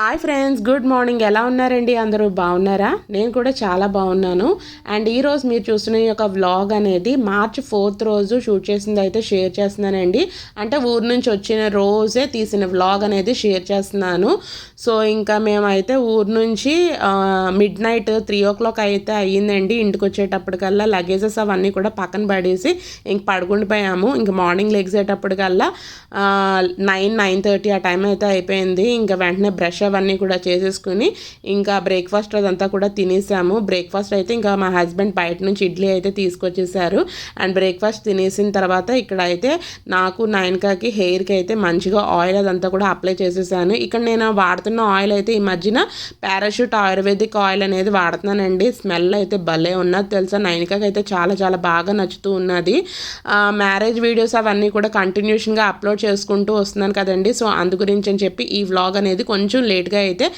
Hi friends good morning. ఎలా ఉన్నారండి? అందరూ బాగున్నారా? నేను కూడా చాలా బాగున్నాను. అండ్ ఈరోజు మీరు చూస్తున్న ఈ యొక్క వ్లాగ్ అనేది మార్చ్ ఫోర్త్ రోజు షూట్ చేసింది అయితే షేర్ చేస్తున్నానండి. అంటే ఊరు నుంచి వచ్చిన రోజే తీసిన వ్లాగ్ అనేది షేర్ చేస్తున్నాను. సో ఇంకా మేమైతే ఊరు నుంచి midnight three o'clock అయితే అయ్యిందండి. ఇంటికి వచ్చేటప్పటికల్లా లగేజెస్ అవన్నీ కూడా పక్కన పడేసి ఇంక పడుకుండిపోయాము. ఇంక మార్నింగ్ లెగ్సేటప్పటికల్లా నైన్ నైన్ థర్టీ ఆ టైం అయితే అయిపోయింది. ఇంకా వెంటనే బ్రష్ అవన్నీ కూడా చేసేసుకుని ఇంకా బ్రేక్ఫాస్ట్ అదంతా కూడా తినేసాము. బ్రేక్ఫాస్ట్ అయితే ఇంకా మా హస్బెండ్ బయట నుంచి ఇడ్లీ అయితే తీసుకొచ్చేసారు. అండ్ బ్రేక్ఫాస్ట్ తినేసిన తర్వాత ఇక్కడ అయితే నాకు నైన్కాకి హెయిర్కి అయితే మంచిగా ఆయిల్ అదంతా కూడా అప్లై చేసేసాను. ఇక్కడ నేను వాడుతున్న ఆయిల్ అయితే ఈ మధ్యన పారాషూట్ ఆయుర్వేదిక్ ఆయిల్ అనేది వాడుతున్నానండి. స్మెల్ అయితే భలే ఉన్నది తెలుసా? నైన్కాకి అయితే చాలా చాలా బాగా నచ్చుతూ ఉన్నది. మ్యారేజ్ వీడియోస్ అవన్నీ కూడా కంటిన్యూషన్గా అప్లోడ్ చేసుకుంటూ వస్తున్నాను కదండి. సో అందు గురించి అని చెప్పి ఈ వ్లాగ్ అనేది కొంచెం లేట్గా అయితే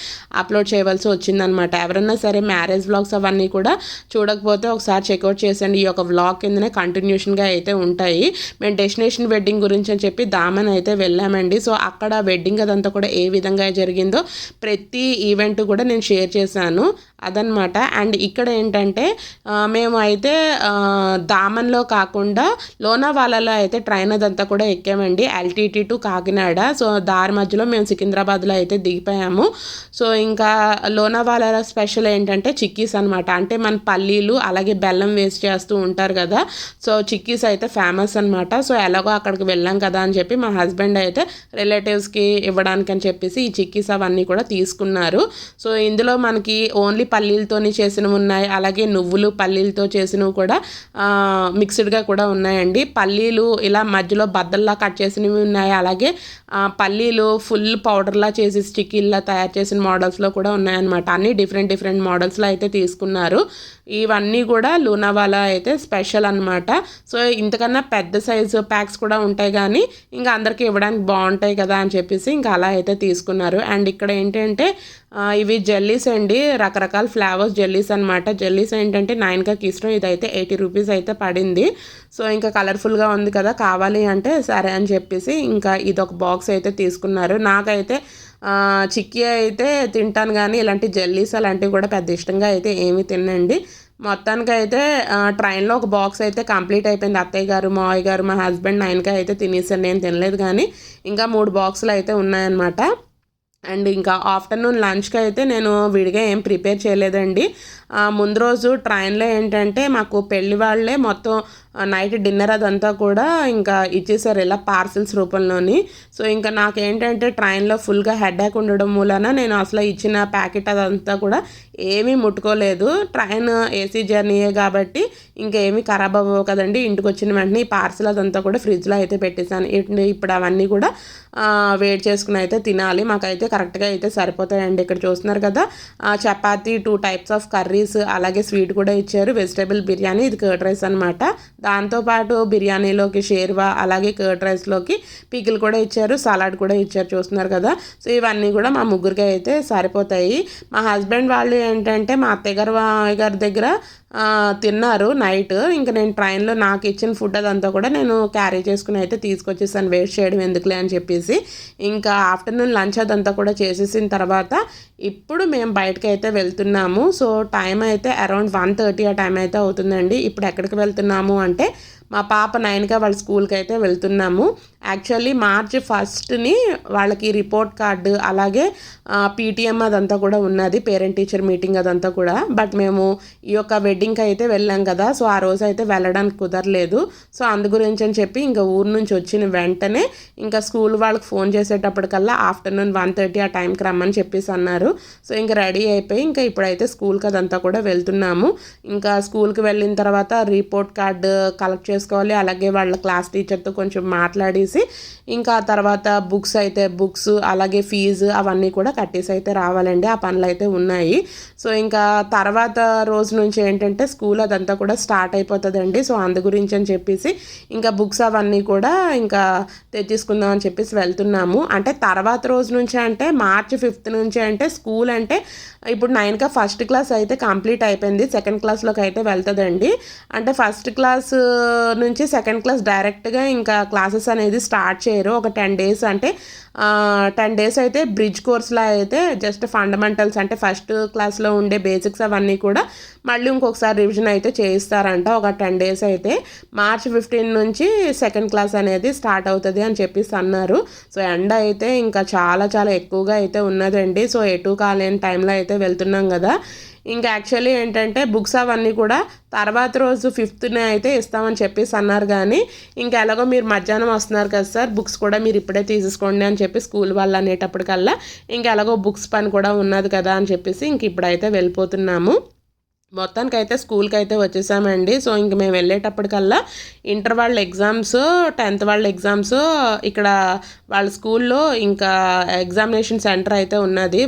అప్లోడ్ చేయవలసి వచ్చిందనమాట. ఎవరన్నా సరే మ్యారేజ్ వ్లాగ్స్ అవన్నీ కూడా చూడకపోతే ఒకసారి చెక్అవుట్ చేసండి ఈ యొక్క వ్లాగ్ కిందనే కంటిన్యూషన్గా అయితే ఉంటాయి. మేము డెస్టినేషన్ వెడ్డింగ్ గురించి అని చెప్పి దామన్ అయితే వెళ్ళామండి. సో అక్కడ వెడ్డింగ్ అదంతా కూడా ఏ విధంగా జరిగిందో ప్రతి ఈవెంట్ కూడా నేను షేర్ చేశాను. అదనమాట. అండ్ ఇక్కడ ఏంటంటే మేము అయితే దామన్లో కాకుండా లోనావాలాలో అయితే ట్రైన్ అదంతా కూడా ఎక్కామండి. LTT to Kakinada. సో దారి మధ్యలో మేము సికింద్రాబాద్లో అయితే దిగిపోయాము. సో ఇంకా లోనావాలాలో స్పెషల్ ఏంటంటే చిక్కీస్ అనమాట అంటే మన పల్లీలు అలాగే బెల్లం వేస్ట్ చేస్తూ ఉంటారు కదా. సో చిక్కీస్ అయితే ఫేమస్ అనమాట సో ఎలాగో అక్కడికి వెళ్ళాం కదా అని చెప్పి మా హస్బెండ్ అయితే రిలేటివ్స్కి ఇవ్వడానికి అని చెప్పేసి ఈ చిక్కీస్ అవన్నీ కూడా తీసుకున్నారు. సో ఇందులో మనకి ఓన్లీ పల్లీలతోని చేసినవి ఉన్నాయి. అలాగే నువ్వులు పల్లీలతో చేసినవి కూడా మిక్స్డ్గా కూడా ఉన్నాయండి. పల్లీలు ఇలా మధ్యలో బద్దల్లా కట్ చేసినవి ఉన్నాయి. అలాగే పల్లీలు ఫుల్ పౌడర్లా చేసి స్టిక్కీల్లా తయారు చేసిన మోడల్స్లో కూడా ఉన్నాయన్నమాట. అన్నీ డిఫరెంట్ డిఫరెంట్ మోడల్స్లో అయితే తీసుకున్నారు. ఇవన్నీ కూడా లూనావాలా అయితే స్పెషల్ అనమాట సో ఇంతకన్నా పెద్ద సైజు ప్యాక్స్ కూడా ఉంటాయి కానీ ఇంకా అందరికీ ఇవ్వడానికి బాగుంటాయి కదా అని చెప్పేసి ఇంకా అలా అయితే తీసుకున్నారు. అండ్ ఇక్కడ ఏంటంటే ఇవి జెల్లీస్ అండి. రకరకాల ఫ్లేవర్స్ జెల్లీస్ అనమాట జెల్లీస్ ఏంటంటే నైన్కి ఇష్టం ఇదైతే ఎయిటీ రూపీస్ అయితే పడింది. సో ఇంకా కలర్ఫుల్గా ఉంది కదా కావాలి అంటే సరే అని చెప్పేసి ఇంకా ఇది ఒక బాక్స్ అయితే తీసుకున్నారు. నాకైతే చిక్కీ అయితే తింటాను కానీ ఇలాంటి జెల్లీస్ అలాంటివి కూడా పెద్ద ఇష్టంగా అయితే ఏమీ తినండి మొత్తానికి అయితే ట్రైన్లో ఒక బాక్స్ అయితే కంప్లీట్ అయిపోయింది. అత్తయ్య గారు మావయ్య గారు మా హస్బెండ్ నైన్గా అయితే తినేసాను నేను తినలేదు కానీ ఇంకా మూడు బాక్సులు అయితే ఉన్నాయన్నమాట. అండ్ ఇంకా ఆఫ్టర్నూన్ లంచ్కి అయితే నేను విడిగా ఏం ప్రిపేర్ చేయలేదండి. ముందు రోజు ట్రైన్లో ఏంటంటే మాకు పెళ్ళి వాళ్ళే మొత్తం నైట్ డిన్నర్ అదంతా కూడా ఇంకా ఇచ్చేసారు ఇలా పార్సిల్స్ రూపంలోని. సో ఇంకా నాకేంటంటే ట్రైన్లో ఫుల్గా హెడ్ఏక్ ఉండడం మూలన నేను అసలు ఇచ్చిన ప్యాకెట్ అదంతా కూడా ఏమీ ముట్టుకోలేదు. ట్రైన్ ఏసీ జర్నీయే కాబట్టి ఇంకా ఖరాబ్ అవ్వవు కదండి. ఇంటికి వచ్చిన వెంటనే ఈ పార్సిల్ అదంతా కూడా ఫ్రిడ్జ్లో అయితే పెట్టేశాను. ఇప్పుడు అవన్నీ కూడా వేడి చేసుకుని అయితే తినాలి. మాకైతే కరెక్ట్గా అయితే సరిపోతాయండి. ఇక్కడ చూస్తున్నారు కదా chapati two types of curry curries అలాగే స్వీట్ కూడా ఇచ్చారు. వెజిటేబుల్ బిర్యానీ ఇది కర్డ్ రైస్ అనమాట దాంతోపాటు బిర్యానీలోకి షేర్వా అలాగే కర్డ్ రైస్లోకి పికిల్ కూడా ఇచ్చారు. సలాడ్ కూడా ఇచ్చారు చూస్తున్నారు కదా. సో ఇవన్నీ కూడా మా ముగ్గురికి అయితే సరిపోతాయి. మా హస్బెండ్ వాళ్ళు ఏంటంటే మా అత్తయ్య గారు గారి దగ్గర తిన్నారు నైట్. ఇంకా నేను ట్రైన్లో నాకు ఇచ్చిన ఫుడ్ అదంతా కూడా నేను క్యారీ చేసుకుని అయితే తీసుకొచ్చేసాను. వేస్ట్ చేయడం ఎందుకులే అని చెప్పేసి. ఇంకా ఆఫ్టర్నూన్ లంచ్ అదంతా కూడా చేసేసిన తర్వాత ఇప్పుడు మేము బయటకు అయితే వెళ్తున్నాము. సో టైం అయితే అరౌండ్ వన్ థర్టీ ఆ టైం అయితే అవుతుందండి. ఇప్పుడు ఎక్కడికి వెళ్తున్నాము అంటే మా పాప నైన్గా వాళ్ళ స్కూల్కి అయితే వెళ్తున్నాము. యాక్చువల్లీ మార్చ్ ఫస్ట్ని వాళ్ళకి రిపోర్ట్ కార్డు అలాగే పీటీఎం అదంతా కూడా ఉన్నది పేరెంట్ టీచర్ మీటింగ్ అదంతా కూడా. బట్ మేము ఈ యొక్క వెడ్డింగ్కి అయితే వెళ్ళాం కదా సో ఆ రోజు అయితే వెళ్ళడానికి కుదరలేదు. సో అందు గురించి అని చెప్పి ఇంకా ఊరు నుంచి వచ్చిన వెంటనే ఇంకా స్కూల్ వాళ్ళకి ఫోన్ చేసేటప్పటికల్లా ఆఫ్టర్నూన్ వన్ థర్టీ ఆ టైంకి రమ్మని చెప్పేసి అన్నారు. సో ఇంకా రెడీ అయిపోయి ఇంకా ఇప్పుడైతే స్కూల్కి అదంతా కూడా వెళ్తున్నాము. ఇంకా స్కూల్కి వెళ్ళిన తర్వాత రిపోర్ట్ కార్డు కలెక్ట్ చేసుకోవాలి. అలాగే వాళ్ళ క్లాస్ టీచర్తో కొంచెం మాట్లాడేసి ఇంకా తర్వాత బుక్స్ అయితే బుక్స్ అలాగే ఫీజు అవన్నీ కూడా కట్టేసి అయితే రావాలండి. ఆ పనులు అయితే ఉన్నాయి. సో ఇంకా తర్వాత రోజు నుంచి ఏంటంటే స్కూల్ అదంతా కూడా స్టార్ట్ అయిపోతుందండి. సో అందు గురించి అని చెప్పేసి ఇంకా బుక్స్ అవన్నీ కూడా ఇంకా తెచ్చేసుకుందాం అని చెప్పేసి వెళ్తున్నాము. అంటే తర్వాత రోజు నుంచి అంటే మార్చ్ ఫిఫ్త్ నుంచి అంటే స్కూల్ అంటే ఇప్పుడు నైన్గా ఫస్ట్ క్లాస్ అయితే కంప్లీట్ అయిపోయింది. సెకండ్ క్లాస్లోకి అయితే వెళ్తుందండి. అంటే ఫస్ట్ క్లాస్ నుంచి సెకండ్ క్లాస్ డైరెక్ట్గా ఇంకా క్లాసెస్ అనేది స్టార్ట్ చేయరు. ఒక టెన్ డేస్ అంటే టెన్ డేస్ అయితే బ్రిడ్జ్ కోర్స్లో అయితే జస్ట్ ఫండమెంటల్స్ అంటే ఫస్ట్ క్లాస్లో ఉండే బేసిక్స్ అవన్నీ కూడా మళ్ళీ ఇంకొకసారి రివిజన్ అయితే చేయిస్తారంట. ఒక టెన్ డేస్ అయితే మార్చ్ ఫిఫ్టీన్ నుంచి సెకండ్ క్లాస్ అనేది స్టార్ట్ అవుతుంది అని చెప్పేసి అన్నారు. సో ఎండ అయితే ఇంకా చాలా చాలా ఎక్కువగా అయితే ఉన్నదండి. సో ఎటు కాలేని టైంలో అయితే వెళ్తున్నాం కదా. ఇంకా యాక్చువల్లీ ఏంటంటే బుక్స్ అవన్నీ కూడా తర్వాత రోజు ఫిఫ్త్నే అయితే ఇస్తామని చెప్పేసి అన్నారు కానీ ఇంకా ఎలాగో మీరు మధ్యాహ్నం వస్తున్నారు కదా సార్ బుక్స్ కూడా మీరు ఇప్పుడే తీసేసుకోండి అని చెప్పి స్కూల్ వాళ్ళు అనేటప్పటికల్లా ఇంకా ఎలాగో బుక్స్ పని కూడా ఉన్నది కదా అని చెప్పేసి ఇంక ఇప్పుడైతే వెళ్ళిపోతున్నాము. మొత్తానికి అయితే స్కూల్కి అయితే వచ్చేసామండి. సో ఇంక మేము వెళ్ళేటప్పటికల్లా ఇంటర్ వాళ్ళ ఎగ్జామ్స్ టెన్త్ వాళ్ళ ఎగ్జామ్స్ ఇక్కడ వాళ్ళ స్కూల్లో ఇంకా ఎగ్జామినేషన్ సెంటర్ అయితే ఉన్నది.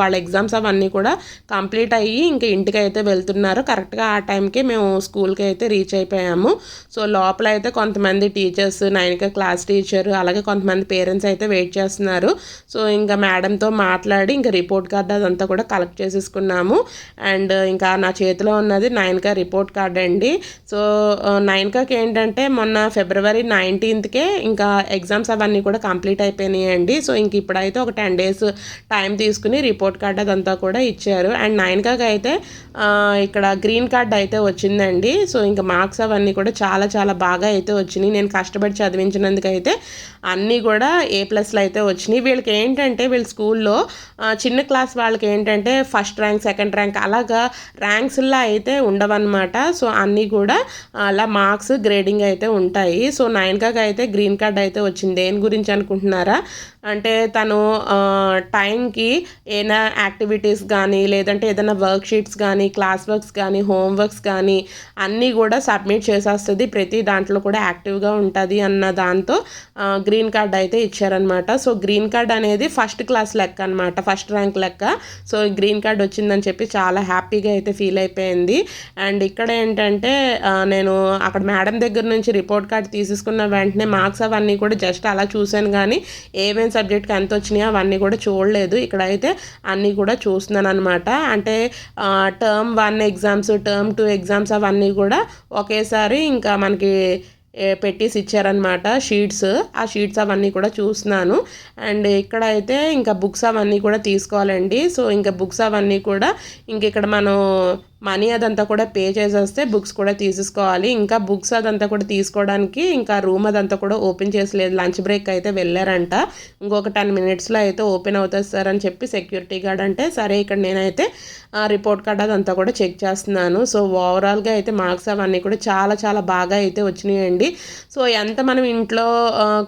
వాళ్ళ ఎగ్జామ్స్ అవన్నీ కూడా కంప్లీట్ అయ్యి ఇంకా ఇంటికి అయితే వెళ్తున్నారు. కరెక్ట్గా ఆ టైంకి మేము స్కూల్కి అయితే రీచ్ అయిపోయాము. సో లోపల అయితే కొంతమంది టీచర్స్ నైన్క క్లాస్ టీచర్ అలాగే కొంతమంది పేరెంట్స్ అయితే వెయిట్ చేస్తున్నారు. సో ఇంకా మేడంతో మాట్లాడి ఇంకా రిపోర్ట్ కార్డ్ అదంతా కూడా కలెక్ట్ చేసేసుకున్నాము. అండ్ ఇంకా నా చేతిలో ఉన్నది నైన్కా రిపోర్ట్ కార్డ్ అండి. సో నైన్కాకి ఏంటంటే మొన్న ఫిబ్రవరి నైన్టీన్త్కే ఇంకా ఎగ్జామ్స్ అవన్నీ కూడా కంప్లీట్ అయిపోయినాయి అండి సో ఇంక ఇప్పుడైతే ఒక టెన్ డేస్ టైం తీసుకుని రిపోర్ట్ కార్డ్ అదంతా కూడా ఇచ్చారు. అండ్ నైన్కాకి అయితే ఇక్కడ గ్రీన్ కార్డ్ అయితే వచ్చిందండి. సో ఇంకా మార్క్స్ అవన్నీ కూడా చాలా చాలా బాగా అయితే వచ్చినాయి. నేను కష్టపడి చదివించినందుకు అయితే అన్నీ కూడా ఏ ప్లస్లు అయితే వచ్చినాయి. వీళ్ళకి ఏంటంటే వీళ్ళ స్కూల్లో చిన్న క్లాస్ వాళ్ళకి ఏంటంటే ఫస్ట్ ర్యాంక్ సెకండ్ ర్యాంక్ అలాగా ర్యాంక్స్లో అయితే ఉండవన్నమాట. సో అన్నీ కూడా అలా మార్క్స్ గ్రేడింగ్ అయితే ఉంటాయి. సో నైన్కాకి అయితే గ్రీన్ కార్డ్ అయితే వచ్చింది. దేని గురించి అనుకుంటున్నారా? అంటే తను టైంకి ఏదైనా యాక్టివిటీస్ కానీ లేదంటే ఏదైనా వర్క్ షీట్స్ కానీ క్లాస్ వర్క్స్ కానీ హోంవర్క్స్ కానీ అన్నీ కూడా సబ్మిట్ చేసేస్తుంది. ప్రతి దాంట్లో కూడా యాక్టివ్గా ఉంటుంది అన్న దాంతో గ్రీన్ కార్డ్ అయితే ఇచ్చారనమాట సో గ్రీన్ కార్డ్ అనేది ఫస్ట్ క్లాస్ లెక్క అనమాట ఫస్ట్ ర్యాంక్ లెక్క. సో గ్రీన్ కార్డ్ వచ్చిందని చెప్పి చాలా హ్యాపీగా అయితే ఫీల్ అయిపోయింది. అండ్ ఇక్కడ ఏంటంటే నేను అక్కడ మేడం దగ్గర నుంచి రిపోర్ట్ కార్డ్ తీసుకున్న వెంటనే మార్క్స్ అవన్నీ కూడా జస్ట్ అలా చూశాను. కానీ ఏమేమి సబ్జెక్ట్కి ఎంత వచ్చినాయో అవన్నీ కూడా చూడలేదు. ఇక్కడైతే అన్నీ కూడా చూస్తున్నాను అనమాట అంటే term one exams term two exams అవన్నీ కూడా ఒకేసారి ఇంకా మనకి పెట్టేసి ఇచ్చారనమాట షీట్స్. ఆ షీట్స్ అవన్నీ కూడా చూస్తున్నాను. అండ్ ఇక్కడ అయితే ఇంకా బుక్స్ అవన్నీ కూడా తీసుకోవాలండి. సో ఇంకా బుక్స్ అవన్నీ కూడా ఇంక ఇక్కడ మనం మనీ అదంతా కూడా పే చేసేస్తే బుక్స్ కూడా తీసేసుకోవాలి. ఇంకా బుక్స్ అదంతా కూడా తీసుకోవడానికి ఇంకా రూమ్ అదంతా కూడా ఓపెన్ చేసలేదు. లంచ్ బ్రేక్ అయితే వెళ్ళారంట. ఇంకొక టెన్ మినిట్స్లో అయితే ఓపెన్ అవుతుంది సార్ అని చెప్పి సెక్యూరిటీ గార్డ్ అంటే సరే ఇక్కడ నేనైతే రిపోర్ట్ కార్డ్ అదంతా కూడా చెక్ చేస్తున్నాను. సో ఓవరాల్గా అయితే మార్క్స్ అవన్నీ కూడా చాలా చాలా బాగా అయితే వచ్చినాయండి. సో ఎంత మనం ఇంట్లో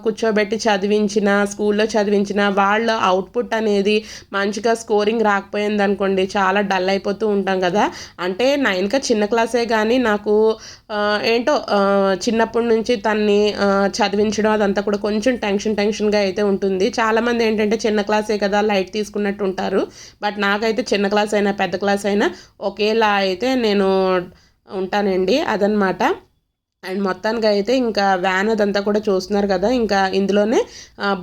కూర్చోబెట్టి చదివించిన స్కూల్లో చదివించిన వాళ్ళ అవుట్పుట్ అనేది మంచిగా స్కోరింగ్ రాకపోయింది అనుకోండి చాలా డల్ అయిపోతూ ఉంటాం కదా. అంటే నైన్కా చిన్న క్లాసే కానీ నాకు ఏంటో చిన్నప్పటి నుంచి తన్ని చదివించడం అదంతా కూడా కొంచెం టెన్షన్ టెన్షన్గా అయితే ఉంటుంది. చాలామంది ఏంటంటే చిన్న క్లాసే కదా లైట్ తీసుకున్నట్టు ఉంటారు. బట్ నాకైతే చిన్న క్లాస్ అయినా పెద్ద క్లాస్ అయినా ఒకేలా అయితే నేను ఉంటానండి. అదనమాట అండ్ మొత్తానికి అయితే ఇంకా వ్యాన్ అదంతా కూడా చూస్తున్నారు కదా ఇంకా ఇందులోనే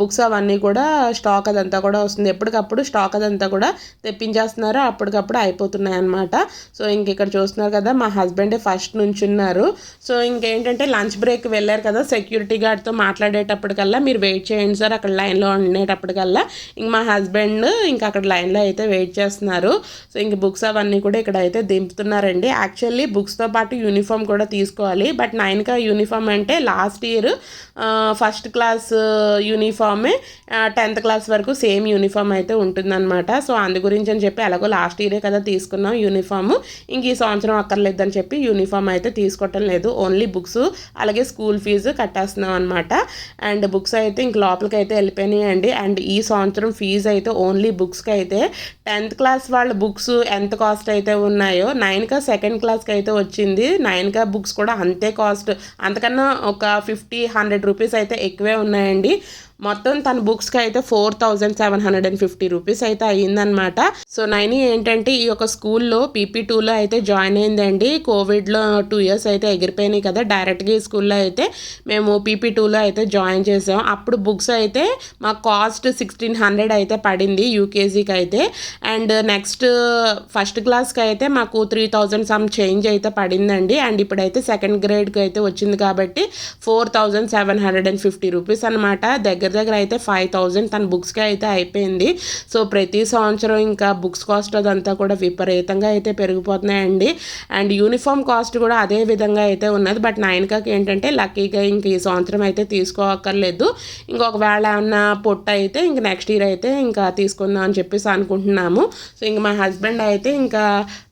బుక్స్ అవన్నీ కూడా స్టాక్ అదంతా కూడా వస్తుంది. ఎప్పటికప్పుడు స్టాక్ అదంతా కూడా తెప్పించేస్తున్నారు. అప్పటికప్పుడు అయిపోతున్నాయి అనమాట సో ఇంక ఇక్కడ చూస్తున్నారు కదా మా హస్బెండ్ ఫస్ట్ నుంచి ఉన్నారు సో ఇంకేంటంటే లంచ్ బ్రేక్ వెళ్ళారు కదా సెక్యూరిటీ గార్డ్తో మాట్లాడేటప్పటికల్లా మీరు వెయిట్ చేయండి సార్ అక్కడ లైన్లో ఉండేటప్పటికల్లా ఇంక మా హస్బెండ్ ఇంకా అక్కడ లైన్లో అయితే వెయిట్ చేస్తున్నారు. సో ఇంక బుక్స్ అవన్నీ కూడా ఇక్కడ అయితే దింపుతున్నారండి. యాక్చువల్లీ బుక్స్తో పాటు యూనిఫామ్ కూడా తీసుకోవాలి బట్ నైన్కా యూనిఫామ్ అంటే లాస్ట్ ఇయర్ ఫస్ట్ క్లాస్ యూనిఫామే టెన్త్ క్లాస్ వరకు సేమ్ యూనిఫామ్ అయితే ఉంటుందన్నమాట. సో అందు గురించి అని చెప్పి ఎలాగో లాస్ట్ ఇయరే కదా తీసుకున్నాం యూనిఫామ్ ఇంక ఈ సంవత్సరం అక్కర్లేదని చెప్పి యూనిఫామ్ అయితే తీసుకోవటం లేదు. ఓన్లీ బుక్స్ అలాగే స్కూల్ ఫీజు కట్టేస్తున్నాం అనమాట అండ్ బుక్స్ అయితే ఇంక లోపలికి అయితే వెళ్ళిపోయినాయండి. అండ్ ఈ సంవత్సరం ఫీజు అయితే ఓన్లీ బుక్స్కి అయితే టెన్త్ క్లాస్ వాళ్ళ బుక్స్ ఎంత కాస్ట్ అయితే ఉన్నాయో నైన్కా సెకండ్ క్లాస్కి అయితే వచ్చింది. నైన్కా బుక్స్ కూడా అంతే కాస్ట్ కాస్ట్ అంతకన్నా ఒక ఫిఫ్టీ హండ్రెడ్ రూపీస్ అయితే ఎక్కువే ఉన్నాయండి. మొత్తం తన బుక్స్కి అయితే four thousand seven hundred and fifty rupees అయితే అయ్యిందనమాట సో నైని ఏంటంటే ఈ యొక్క స్కూల్లో పీపీ టూలో అయితే జాయిన్ అయిందండి. కోవిడ్లో టూ ఇయర్స్ అయితే ఎగిరిపోయినాయి కదా డైరెక్ట్గా ఈ స్కూల్లో అయితే మేము పీపీ టూలో అయితే జాయిన్ చేసాం. అప్పుడు బుక్స్ అయితే మా కాస్ట్ సిక్స్టీన్ హండ్రెడ్ అయితే పడింది యూకేజీకి అయితే. అండ్ నెక్స్ట్ ఫస్ట్ క్లాస్కి అయితే మాకు త్రీ థౌజండ్ సమ్ చేంజ్ అయితే పడిందండి. అండ్ ఇప్పుడైతే సెకండ్ గ్రేడ్కి అయితే వచ్చింది కాబట్టి four thousand seven hundred and fifty rupees అనమాట దగ్గర దగ్గర అయితే ఫైవ్ థౌజండ్ తన బుక్స్కి అయితే అయిపోయింది. సో ప్రతి సంవత్సరం ఇంకా బుక్స్ కాస్ట్ అదంతా కూడా విపరీతంగా అయితే పెరిగిపోతున్నాయండి. అండ్ యూనిఫామ్ కాస్ట్ కూడా అదే విధంగా అయితే ఉన్నది. బట్ నైన్కాకి ఏంటంటే లక్కీగా ఇంక ఈ సంవత్సరం అయితే తీసుకోక్కర్లేదు. ఇంకొకవేళ ఏమన్నా పొట్టు అయితే ఇంక నెక్స్ట్ ఇయర్ అయితే ఇంకా తీసుకుందాం అని చెప్పేసి అనుకుంటున్నాము. సో ఇంక మా హస్బెండ్ అయితే ఇంకా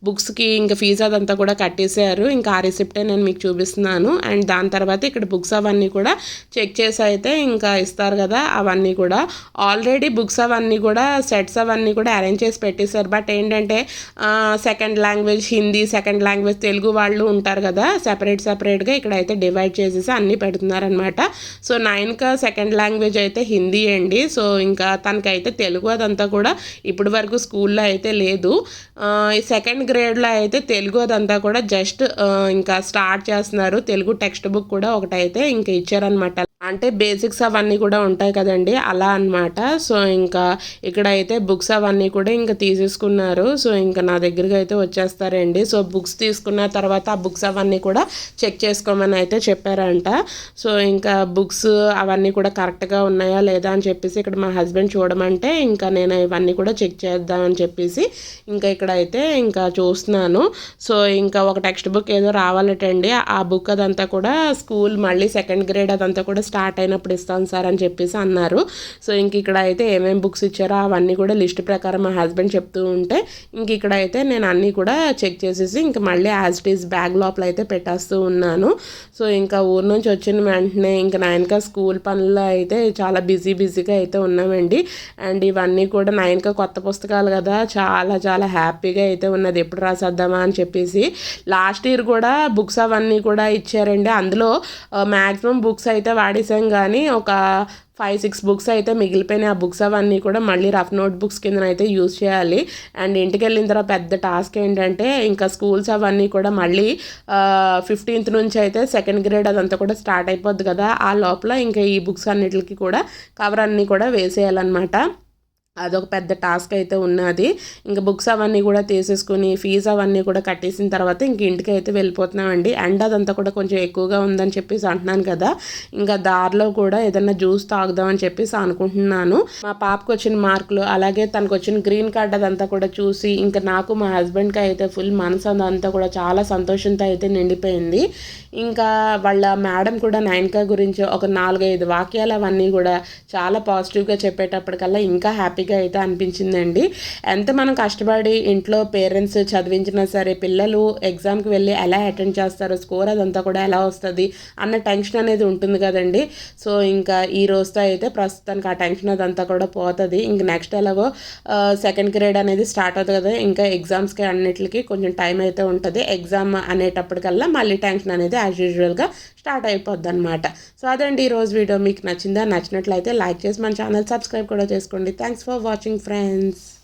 బుక్స్కి ఇంకా ఫీజు అదంతా కూడా కట్టేశారు. ఇంకా ఆ రిసిప్టే నేను మీకు చూపిస్తున్నాను. అండ్ దాని తర్వాత ఇక్కడ బుక్స్ అవన్నీ కూడా చెక్ చేసి అయితే ఇంకా ఇస్తారు కదా అవన్నీ కూడా. ఆల్రెడీ బుక్స్ అవన్నీ కూడా సెట్స్ అవన్నీ కూడా అరేంజ్ చేసి పెట్టేశారు. బట్ ఏంటంటే second language Hindi second language Telugu వాళ్ళు ఉంటారు కదా సెపరేట్ సెపరేట్గా ఇక్కడ అయితే డివైడ్ చేసేసి అన్నీ పెడుతున్నారనమాట సో నైన్కా సెకండ్ లాంగ్వేజ్ అయితే హిందీ అండి. సో ఇంకా తనకైతే తెలుగు అదంతా కూడా ఇప్పటి వరకు స్కూల్లో అయితే లేదు. ఈ సెకండ్ గ్రేడ్లో అయితే తెలుగు అదంతా కూడా జస్ట్ ఇంకా స్టార్ట్ చేస్తున్నారు. తెలుగు టెక్స్ట్ బుక్ కూడా ఒకటైతే ఇంకా ఇచ్చారనమాట అంటే బేసిక్స్ అవన్నీ కూడా ఉంటాయి కదండి అలా అనమాట సో ఇంకా ఇక్కడ అయితే బుక్స్ అవన్నీ కూడా ఇంకా తీసేసుకున్నారు. సో ఇంకా నా దగ్గరికి అయితే వచ్చేస్తారండి. సో బుక్స్ తీసుకున్న తర్వాత ఆ బుక్స్ అవన్నీ కూడా చెక్ చేసుకోమని అయితే చెప్పారంట. సో ఇంకా బుక్స్ అవన్నీ కూడా కరెక్ట్గా ఉన్నాయా లేదా అని చెప్పేసి ఇక్కడ మా హస్బెండ్ చూడమంటే ఇంకా నేను ఇవన్నీ కూడా చెక్ చేద్దామని చెప్పేసి ఇంకా ఇక్కడ అయితే ఇంకా చూస్తున్నాను. సో ఇంకా ఒక టెక్స్ట్ బుక్ ఏదో రావాలటండి. ఆ బుక్ అదంతా కూడా స్కూల్ మళ్ళీ సెకండ్ గ్రేడ్ అదంతా కూడా స్టార్ట్ అయినప్పుడు ఇస్తాను సార్ అని చెప్పేసి అన్నారు. సో ఇంక ఇక్కడ అయితే ఏమేమి బుక్స్ ఇచ్చారో అవన్నీ కూడా లిస్ట్ ప్రకారం మా హస్బెండ్ చెప్తూ ఉంటే ఇంక ఇక్కడ అయితే నేను అన్నీ కూడా చెక్ చేసేసి ఇంక మళ్ళీ యాజ్ ఇట్ ఈస్ బ్యాగ్ లోపల అయితే పెట్టేస్తూ ఉన్నాను. సో ఇంకా ఊరు నుంచి వచ్చిన వెంటనే ఇంకా నయనక స్కూల్ పనుల్లో అయితే చాలా బిజీ బిజీగా అయితే ఉన్నామండి. అండ్ ఇవన్నీ కూడా నయనక కొత్త పుస్తకాలు కదా చాలా చాలా హ్యాపీగా అయితే ఉన్నది. ఎప్పుడు రాసేద్దామా అని చెప్పేసి లాస్ట్ ఇయర్ కూడా బుక్స్ అవన్నీ కూడా ఇచ్చారండి. అందులో మ్యాక్సిమం బుక్స్ అయితే వాడి వాడేసాం కానీ ఒక ఫైవ్ సిక్స్ బుక్స్ అయితే మిగిలిపోయినాయి. ఆ బుక్స్ అవన్నీ కూడా మళ్ళీ రఫ్ నోట్ బుక్స్ కింద అయితే యూజ్ చేయాలి. అండ్ ఇంటికి వెళ్ళిన తర్వాత పెద్ద టాస్క్ ఏంటంటే ఇంకా స్కూల్స్ అవన్నీ కూడా మళ్ళీ ఫిఫ్టీన్త్ నుంచి అయితే సెకండ్ గ్రేడ్ అదంతా కూడా స్టార్ట్ అయిపోద్ది కదా. ఆ లోపల ఇంకా ఈ బుక్స్ అన్నిటికి కూడా కవర్ అన్నీ కూడా వేసేయాలన్నమాట. అదొక పెద్ద టాస్క్ అయితే ఉన్నది. ఇంకా బుక్స్ అవన్నీ కూడా తీసేసుకుని ఫీజు అవన్నీ కూడా కట్టేసిన తర్వాత ఇంక ఇంటికి అయితే వెళ్ళిపోతున్నామండి. అండ్ అదంతా కూడా కొంచెం ఎక్కువగా ఉందని చెప్పేసి అంటున్నాను కదా. ఇంకా దారిలో కూడా ఏదన్నా జ్యూస్ తాగుదామని చెప్పేసి అనుకుంటున్నాను. మా పాపకు వచ్చిన మార్కులు అలాగే తనకు వచ్చిన గ్రీన్ కార్డ్ అదంతా కూడా చూసి ఇంకా నాకు మా హస్బెండ్కి అయితే ఫుల్ మనసు అదంతా కూడా చాలా సంతోషంతో అయితే నిండిపోయింది. ఇంకా వాళ్ళ మేడం కూడా నైన్కా గురించి ఒక నాలుగైదు వాక్యాలు అవన్నీ కూడా చాలా పాజిటివ్గా చెప్పేటప్పటికల్లా ఇంకా హ్యాపీగా అయితే అనిపించిందండి. ఎంత మనం కష్టపడి ఇంట్లో పేరెంట్స్ చదివించినా సరే పిల్లలు ఎగ్జామ్కి వెళ్ళి ఎలా అటెండ్ చేస్తారో స్కోర్ అదంతా కూడా ఎలా వస్తుంది అన్న టెన్షన్ అనేది ఉంటుంది కదండి. సో ఇంకా ఈ రోజుతో అయితే ప్రస్తుతానికి ఆ టెన్షన్ అదంతా కూడా పోతుంది. ఇంక నెక్స్ట్ ఎలాగో సెకండ్ గ్రేడ్ అనేది స్టార్ట్ అవుతుంది కదా ఇంకా ఎగ్జామ్స్కి అన్నిటికి కొంచెం టైం అయితే ఉంటుంది. ఎగ్జామ్ అనేటప్పటికల్లా మళ్ళీ టెన్షన్ అనేది యాజ్ యూజువల్గా స్టార్ట్ అయిపోద్ది అనమాట సో అదండి ఈరోజు వీడియో. మీకు నచ్చిందా? నచ్చినట్లయితే లైక్ చేసి మన ఛానల్ సబ్స్క్రైబ్ కూడా చేసుకోండి. Thanks for watching friends